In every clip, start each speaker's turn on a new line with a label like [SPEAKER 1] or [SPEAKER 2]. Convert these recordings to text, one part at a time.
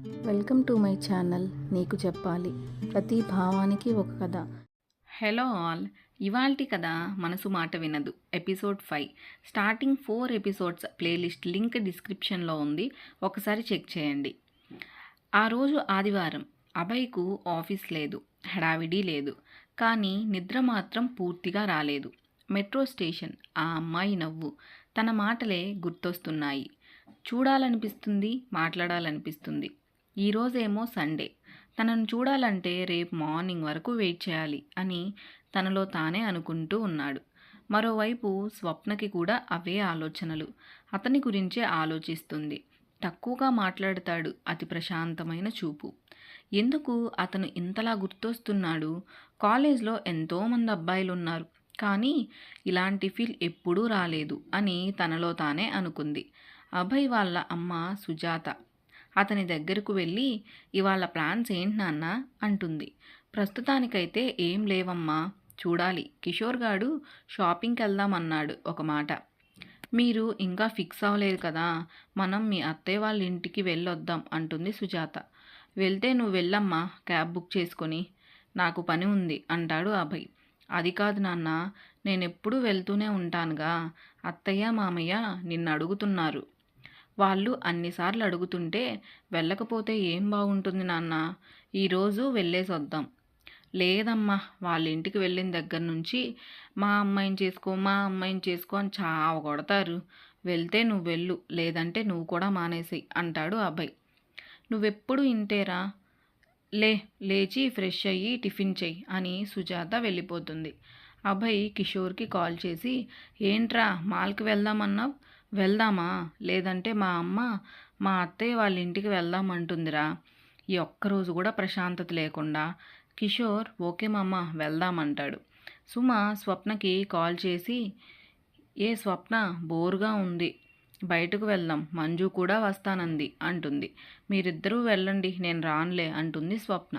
[SPEAKER 1] Welcome to my channel నీకు చెప్పాలి. ప్రతి భావానికి ఒక కథ.
[SPEAKER 2] Hello all. ఇవాల్టి కథ మనసు మాట వినదు. Episode five. Starting four episodes playlist link డిస్క్రిప్షన్లో ఉంది. ఒకసారి చెక్ చేయండి. ఆ రోజు ఆదివారం. అభయ్కు ఆఫీస్ లేదు. హడావిడి లేదు. కానీ నిద్ర మాత్రం పూర్తిగా రాలేదు. Metro station. ఆ అమ్మాయి నవ్వు. తన మాటలే గుర్తొస్తున్నాయి. చూడాలనిపిస్తుంది మాట్లాడాలనిపిస్తుంది. ఈరోజేమో సండే. తనను చూడాలంటే రేపు మార్నింగ్ వరకు వెయిట్ చేయాలి అని తనలో తానే అనుకుంటూ ఉన్నాడు. మరోవైపు స్వప్నకి కూడా అవే ఆలోచనలు. అతని గురించే ఆలోచిస్తుంది. తక్కువగా మాట్లాడతాడు అతి ప్రశాంతమైన చూపు. ఎందుకు అతను ఇంతలా గుర్తొస్తున్నాడు? కాలేజ్లో ఎంతోమంది అబ్బాయిలు ఉన్నారు కానీ ఇలాంటి ఫీల్ ఎప్పుడూ రాలేదు అని తనలో తానే అనుకుంది. అభయ్ వాళ్ళ అమ్మ సుజాత. అతని దగ్గరకు వెళ్ళి ఇవాళ ప్లాన్స్ ఏంటి నాన్న? అంటుంది. ప్రస్తుతానికైతే ఏం లేవమ్మా. చూడాలి. కిషోర్ గాడు షాపింగ్కి వెళ్దామన్నాడు ఒక మాట. మీరు ఇంకా ఫిక్స్ అవ్వలేదు కదా. మనం మీ అత్తయ్య వాళ్ళ ఇంటికి వెళ్ళొద్దాం అంటుంది సుజాత. వెళ్తే నువ్వు వెళ్ళమ్మా. క్యాబ్ బుక్ చేసుకొని. నాకు పని ఉంది అంటాడు అభయ్. అది కాదు నాన్న. నేను ఎప్పుడూ వెళ్తూనే ఉంటానుగా. అత్తయ్య మామయ్య నిన్ను అడుగుతున్నారు. వాళ్ళు అన్నిసార్లు అడుగుతుంటే వెళ్ళకపోతే ఏం బాగుంటుంది నాన్న? ఈరోజు వెళ్ళేసి వద్దాం లేదమ్మా వాళ్ళ ఇంటికి వెళ్ళిన దగ్గర నుంచి మా అమ్మాయిని చేసుకో మా అమ్మాయిని చేసుకో అని చావ కొడతారు. వెళ్తే నువ్వు వెళ్ళు లేదంటే నువ్వు కూడా మానేసేయి అంటాడు అబ్బాయి నువ్వెప్పుడు ఇంటేరా? లే లేచి ఫ్రెష్ అయ్యి టిఫిన్ చెయ్యి అని సుజాత వెళ్ళిపోతుంది. అభయ్ కిషోర్కి కాల్ చేసి ఏంట్రా మాల్కి వెళ్దామన్నావు? వెళ్దామా? లేదంటే మా అమ్మ మా అత్తయ్య వాళ్ళ ఇంటికి వెళ్దామంటుందిరా ఈ ఒక్కరోజు కూడా ప్రశాంతత లేకుండా. కిషోర్ ఓకే మామ వెళ్దామంటాడు సుమ స్వప్నకి కాల్ చేసి ఏ స్వప్న బోరుగా ఉంది. బయటకు వెళ్దాం మంజు కూడా వస్తానంది అంటుంది. మీరిద్దరూ వెళ్ళండి నేను రానులే అంటుంది స్వప్న.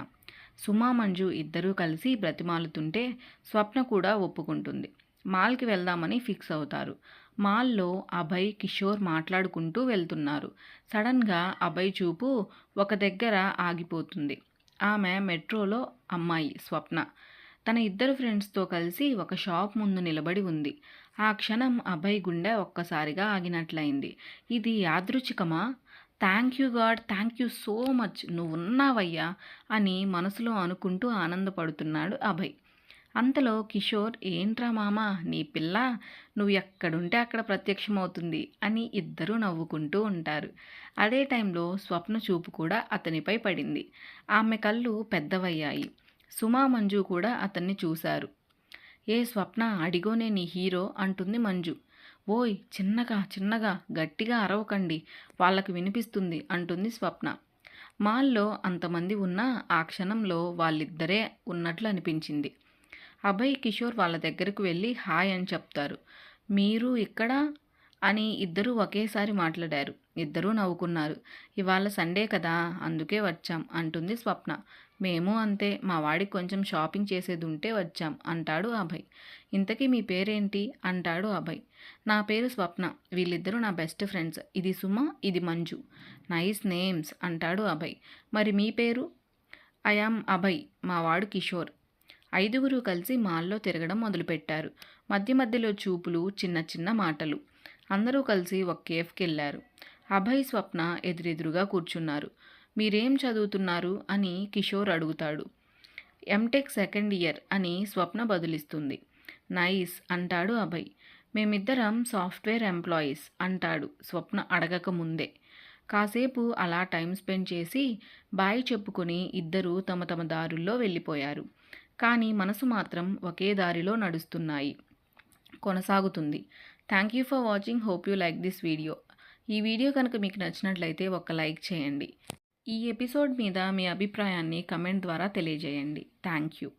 [SPEAKER 2] సుమా మంజు ఇద్దరూ కలిసి బ్రతిమాలుతుంటే స్వప్న కూడా ఒప్పుకుంటుంది. మాల్కి వెళ్దామని ఫిక్స్ అవుతారు. మాల్లో అభయ్ కిషోర్ మాట్లాడుకుంటూ వెళ్తున్నారు. సడన్గా అభయ్ చూపు ఒక దగ్గర ఆగిపోతుంది. ఆమె మెట్రోలో అమ్మాయి స్వప్న. తన ఇద్దరు ఫ్రెండ్స్తో కలిసి ఒక షాప్ ముందు నిలబడి ఉంది. ఆ క్షణం అభయ్ గుండె ఒక్కసారిగా ఆగినట్లయింది. ఇది యాదృచ్ఛికమా? Thank you God thank you so much నువ్వు ఉన్నావయ్యా అని మనసులో అనుకుంటూ ఆనందపడుతున్నాడు అభయ్. అంతలో కిషోర్ ఏంట్రా మామ నీ పిల్ల నువ్వు ఎక్కడుంటే అక్కడ ప్రత్యక్షమవుతుంది అని ఇద్దరూ నవ్వుకుంటూ ఉంటారు. అదే టైంలో స్వప్న చూపు కూడా అతనిపై పడింది. ఆమె కళ్ళు పెద్దవయ్యాయి. సుమా మంజు కూడా అతన్ని చూశారు. ఏ స్వప్న అడిగోనే నీ హీరో అంటుంది మంజు. ఓయ్ చిన్నగా చిన్నగా గట్టిగా అరవకండి వాళ్ళకి వినిపిస్తుంది అంటుంది స్వప్న. మాల్లో అంతమంది ఉన్నా ఆ క్షణంలో వాళ్ళిద్దరే ఉన్నట్లు అనిపించింది అభయ్ కిషోర్ వాళ్ళ దగ్గరకు వెళ్ళి హాయ్ అని చెప్తారు. మీరు ఇక్కడ? అని ఇద్దరూ ఒకేసారి మాట్లాడారు. ఇద్దరూ నవ్వుకున్నారు. ఇవాళ సండే కదా అందుకే వచ్చాం అంటుంది స్వప్న. మేము అంతే మా వాడికి కొంచెం షాపింగ్ చేసేది ఉంటే వచ్చాం అంటాడు అభయ్. ఇంతకీ మీ పేరేంటి? అంటాడు అభయ్. నా పేరు స్వప్న. వీళ్ళిద్దరూ నా బెస్ట్ ఫ్రెండ్స్. ఇది సుమ ఇది మంజు. నైస్ నేమ్స్ అంటాడు అభయ్. మరి మీ పేరు? I am Abhay. మా వాడు కిషోర్. ఐదుగురు కలిసి మాల్లో తిరగడం మొదలుపెట్టారు. మధ్య మధ్యలో చూపులు చిన్న చిన్న మాటలు. అందరూ కలిసి ఒక కేఫ్కి వెళ్ళారు అభయ్ స్వప్న ఎదురెదురుగా కూర్చున్నారు. మీరేం చదువుతున్నారు? అని కిషోర్ అడుగుతాడు. ఎంటెక్ సెకండ్ ఇయర్ అని స్వప్న బదులిస్తుంది. నైస్ అంటాడు అభయ్. మేమిద్దరం సాఫ్ట్వేర్ ఎంప్లాయీస్ అంటాడు స్వప్న అడగక ముందే. కాసేపు అలా టైం స్పెండ్ చేసి బాయ్ చెప్పుకొని ఇద్దరూ తమ తమ దారుల్లో వెళ్ళిపోయారు. కానీ మనసు మాత్రం ఒకే దారిలో నడుస్తున్నాయి. కొనసాగుతుంది. Thank you for watching hope you like this video ఈ వీడియో కనుక మీకు నచ్చినట్లయితే ఒక లైక్ చేయండి. ఈ ఎపిసోడ్ మీద మీ అభిప్రాయాన్ని కమెంట్ ద్వారా తెలియజేయండి. Thank you